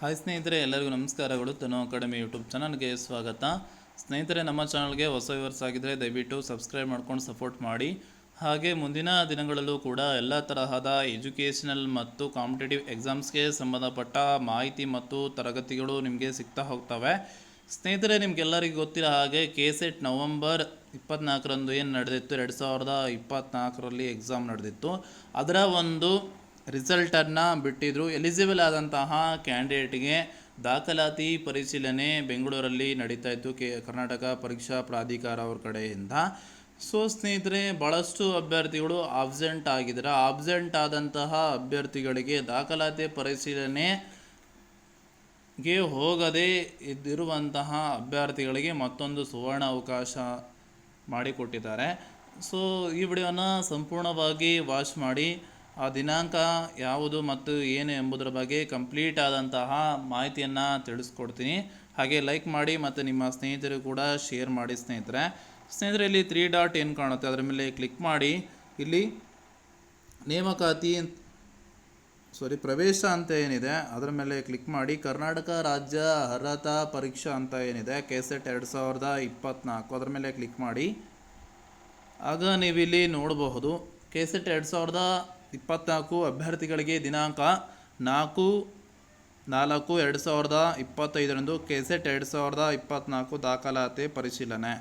Hi ಸ್ನೇಹಿತರೆ, ಎಲ್ಲರಿಗೂ ನಮಸ್ಕಾರಗಳು ತನು ಅಕಾಡೆಮಿ ಯೂಟ್ಯೂಬ್ ಚಾನಲ್ಗೆ ಸ್ವಾಗತ. ಸ್ನೇಹಿತರೆ, ನಮ್ಮ ಚಾನಲ್ಗೆ ಹೊಸ ವಿವರ್ಸ್ ಆಗಿದ್ದರೆ ದಯವಿಟ್ಟು ಸಬ್ಸ್ಕ್ರೈಬ್ ಮಾಡ್ಕೊಂಡು ಸಪೋರ್ಟ್ ಮಾಡಿ. ಹಾಗೆ ಮುಂದಿನ ದಿನಗಳಲ್ಲೂ ಕೂಡ ಎಲ್ಲ ತರಹದ ಎಜುಕೇಷನಲ್ ಮತ್ತು ಕಾಂಪಿಟೇಟಿವ್ ಎಕ್ಸಾಮ್ಸ್ಗೆ ಸಂಬಂಧಪಟ್ಟ ಮಾಹಿತಿ ಮತ್ತು ತರಗತಿಗಳು ನಿಮಗೆ ಸಿಗ್ತಾ ಹೋಗ್ತವೆ. ಸ್ನೇಹಿತರೆ, ನಿಮಗೆಲ್ಲರಿಗೂ ಗೊತ್ತಿರೋ ಹಾಗೆ ಕೆ ಸೆಟ್ ನವಂಬರ್ ಇಪ್ಪತ್ನಾಲ್ಕರಂದು ಏನು ನಡೆದಿತ್ತು? ಎರಡು ಸಾವಿರದ ಇಪ್ಪತ್ತ್ನಾಲ್ಕರಲ್ಲಿ ಎಕ್ಸಾಮ್ ನಡೆದಿತ್ತು. ಅದರ ಒಂದು ರಿಸಲ್ಟನ್ನು ಬಿಟ್ಟಿದ್ರು. ಎಲಿಜಿಬಲ್ ಆದಂತಹ ಕ್ಯಾಂಡಿಡೇಟ್ಗೆ ದಾಖಲಾತಿ ಪರಿಶೀಲನೆ ಬೆಂಗಳೂರಲ್ಲಿ ನಡೀತಾ ಇತ್ತು. ಕೆ, ಕರ್ನಾಟಕ ಪರೀಕ್ಷಾ ಪ್ರಾಧಿಕಾರ ಅವ್ರ ಕಡೆಯಿಂದ. ಸೊ, ಸ್ನೇಹಿತರೆ ಭಾಳಷ್ಟು ಅಭ್ಯರ್ಥಿಗಳು ಆಬ್ಸೆಂಟ್ ಆಗಿದ್ದಾರೆ. ಆಬ್ಸೆಂಟ್ ಆದಂತಹ ಅಭ್ಯರ್ಥಿಗಳಿಗೆ ದಾಖಲಾತಿ ಪರಿಶೀಲನೆ ಗೆ ಹೋಗದೇ ಇದ್ದಿರುವಂತಹ ಅಭ್ಯರ್ಥಿಗಳಿಗೆ ಮತ್ತೊಂದು ಸುವರ್ಣ ಅವಕಾಶ ಮಾಡಿಕೊಟ್ಟಿದ್ದಾರೆ. ಸೊ, ಈ ವಿಡಿಯೋನ ಸಂಪೂರ್ಣವಾಗಿ ವಾಚ್ ಮಾಡಿ. ಆ ದಿನಾಂಕ ಯಾವುದು ಮತ್ತು ಏನು ಎಂಬುದರ ಬಗ್ಗೆ ಕಂಪ್ಲೀಟ್ ಆದಂತಹ ಮಾಹಿತಿಯನ್ನು ತಿಳಿಸ್ಕೊಡ್ತೀನಿ. ಹಾಗೆ ಲೈಕ್ ಮಾಡಿ ಮತ್ತು ನಿಮ್ಮ ಸ್ನೇಹಿತರು ಕೂಡ ಶೇರ್ ಮಾಡಿ ಸ್ನೇಹಿತರೆ. ಸ್ನೇಹಿತರೆ, ಇಲ್ಲಿ ತ್ರೀ ಡಾಟ್ ಏನು ಕಾಣುತ್ತೆ? ಅದರ ಮೇಲೆ ಕ್ಲಿಕ್ ಮಾಡಿ. ಇಲ್ಲಿ ನೇಮಕಾತಿ ಸಾರಿ ಪ್ರವೇಶ ಅಂತ ಏನಿದೆ, ಅದರ ಮೇಲೆ ಕ್ಲಿಕ್ ಮಾಡಿ. ಕರ್ನಾಟಕ ರಾಜ್ಯ ಅರ್ಹತಾ ಪರೀಕ್ಷಾ ಅಂತ ಏನಿದೆ, ಕೆಸೆಟ್ ಎರಡು ಸಾವಿರದ ಇಪ್ಪತ್ತ್ನಾಲ್ಕು ಅದರ ಮೇಲೆ ಕ್ಲಿಕ್ ಮಾಡಿ. ಆಗ ನೀವಿಲ್ಲಿ ನೋಡಬಹುದು, ಕೆಸೆಟ್ ಎರಡು ಸಾವಿರದ ಇಪ್ಪತ್ತ್ನಾಲ್ಕು ಅಭ್ಯರ್ಥಿಗಳಿಗೆ ದಿನಾಂಕ ನಾಲ್ಕು ನಾಲ್ಕು ಎರಡು ಸಾವಿರದ ಇಪ್ಪತ್ತೈದರಂದು ಕೆಸೆಟ್ ಎರಡು ಸಾವಿರದ ಇಪ್ಪತ್ತ್ನಾಲ್ಕು ದಾಖಲಾತಿ ಪರಿಶೀಲನೆ.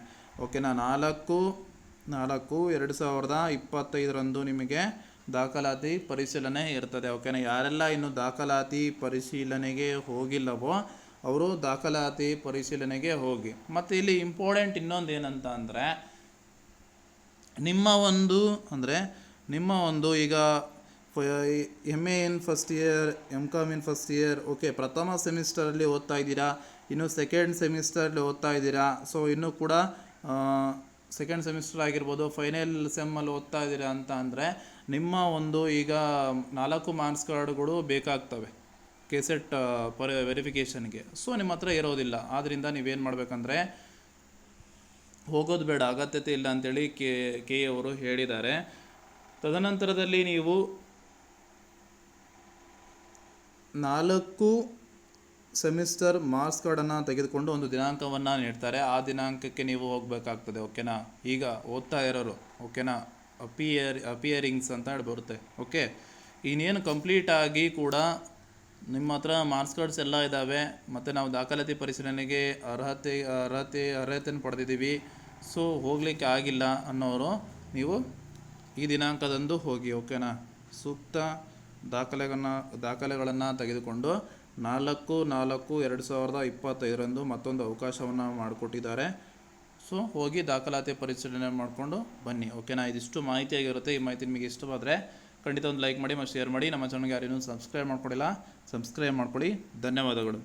ಓಕೆನಾ? ನಾಲ್ಕು ನಾಲ್ಕು ಎರಡು ಸಾವಿರದ ಇಪ್ಪತ್ತೈದರಂದು ನಿಮಗೆ ದಾಖಲಾತಿ ಪರಿಶೀಲನೆ ಇರ್ತದೆ. ಓಕೆನಾ? ಯಾರೆಲ್ಲ ಇನ್ನು ದಾಖಲಾತಿ ಪರಿಶೀಲನೆಗೆ ಹೋಗಿಲ್ಲವೋ ಅವರು ದಾಖಲಾತಿ ಪರಿಶೀಲನೆಗೆ ಹೋಗಿ. ಮತ್ತು ಇಲ್ಲಿ ಇಂಪಾರ್ಟೆಂಟ್ ಇನ್ನೊಂದು ಏನಂತ ಅಂದರೆ, ನಿಮ್ಮ ಒಂದು ಅಂದರೆ ನಿಮ್ಮ ಒಂದು ಈಗ M A in first year M com in first year okay ಪ್ರಥಮ ಸೆಮಿಸ್ಟರಲ್ಲಿ ಓದ್ತಾ ಇದ್ದೀರಾ? ಇನ್ನು ಸೆಕೆಂಡ್ ಸೆಮಿಸ್ಟರಲ್ಲಿ ಓದ್ತಾ ಇದ್ದೀರಾ? ಸೊ ಇನ್ನೂ ಕೂಡ ಸೆಕೆಂಡ್ ಸೆಮಿಸ್ಟರ್ ಆಗಿರ್ಬೋದು ಫೈನಲ್ ಸೆಮ್ಮಲ್ಲಿ ಓದ್ತಾ ಇದ್ದೀರಾ ಅಂತ ಅಂದರೆ, ನಿಮ್ಮ ಒಂದು ಈಗ ನಾಲ್ಕು ಮಾರ್ಕ್ಸ್ ಕಾರ್ಡ್ಗಳು ಬೇಕಾಗ್ತವೆ ಕೆಸೆಟ್ ಪರ್ ವೆರಿಫಿಕೇಷನ್ಗೆ ಸೊ ನಿಮ್ಮ ಹತ್ರ ಇರೋದಿಲ್ಲ. ಆದ್ದರಿಂದ ನೀವೇನು ಮಾಡಬೇಕಂದ್ರೆ, ಹೋಗೋದು ಬೇಡ, ಅಗತ್ಯತೆ ಇಲ್ಲ ಅಂತೇಳಿ ಕೆ ಕೆ ಅವರು ಹೇಳಿದ್ದಾರೆ. ತದನಂತರದಲ್ಲಿ ನೀವು ನಾಲ್ಕು ಸೆಮಿಸ್ಟರ್ ಮಾರ್ಕ್ಸ್ ಕಾರ್ಡನ್ನು ತೆಗೆದುಕೊಂಡು ಒಂದು ದಿನಾಂಕವನ್ನು ನೀಡ್ತಾರೆ. ಆ ದಿನಾಂಕಕ್ಕೆ ನೀವು ಹೋಗಬೇಕಾಗ್ತದೆ, ಓಕೆನಾ? ಈಗ ಓದ್ತಾ ಇರೋರು, ಓಕೆನಾ? ಅಪಿಯರ್, ಅಪಿಯರಿಂಗ್ಸ್ ಅಂತ ಹೇಳಿ ಬರುತ್ತೆ, ಓಕೆ? ಇನ್ನೇನು ಕಂಪ್ಲೀಟ್ ಆಗಿ ಕೂಡ ನಿಮ್ಮ ಹತ್ರ ಮಾರ್ಕ್ಸ್ ಕಾರ್ಡ್ಸ್ ಎಲ್ಲ ಇದ್ದಾವೆ ಮತ್ತು ನಾವು ದಾಖಲಾತಿ ಪರಿಶೀಲನೆಗೆ ಅರ್ಹತೆ ಅರ್ಹತೆ, ಅರ್ಹತೆಯನ್ನು ಪಡೆದಿದ್ದೀವಿ. ಸೊ, ಹೋಗಲಿಕ್ಕೆ ಆಗಿಲ್ಲ ಅನ್ನೋರು ನೀವು ಈ ದಿನಾಂಕದಂದು ಹೋಗಿ, ಓಕೆನಾ? ಸೂಕ್ತ ದಾಖಲೆಗಳನ್ನ, ದಾಖಲೆಗಳನ್ನು ತೆಗೆದುಕೊಂಡು ನಾಲ್ಕು ನಾಲ್ಕು, ಎರಡು ಸಾವಿರದ ಇಪ್ಪತ್ತೈದರಂದು ಮತ್ತೊಂದು ಅವಕಾಶವನ್ನು ಮಾಡಿಕೊಟ್ಟಿದ್ದಾರೆ. ಸೊ ಹೋಗಿ ದಾಖಲಾತಿ ಪರಿಶೀಲನೆ ಮಾಡಿಕೊಂಡು ಬನ್ನಿ, ಓಕೆನಾ? ಇದಿಷ್ಟು ಮಾಹಿತಿಯಾಗಿರುತ್ತೆ. ಈ ಮಾಹಿತಿ ನಿಮಗೆ ಇಷ್ಟವಾದರೆ ಖಂಡಿತ ಒಂದು ಲೈಕ್ ಮಾಡಿ, ಮತ್ತು ಶೇರ್ ಮಾಡಿ. ನಮ್ಮ ಚಾನಲ್ಗೆ ಯಾರೇನೂ ಸಬ್ಸ್ಕ್ರೈಬ್ ಮಾಡ್ಕೊಂಡಿಲ್ಲ. ಸಬ್ಸ್ಕ್ರೈಬ್ ಮಾಡ್ಕೊಳ್ಳಿ ಧನ್ಯವಾದಗಳು.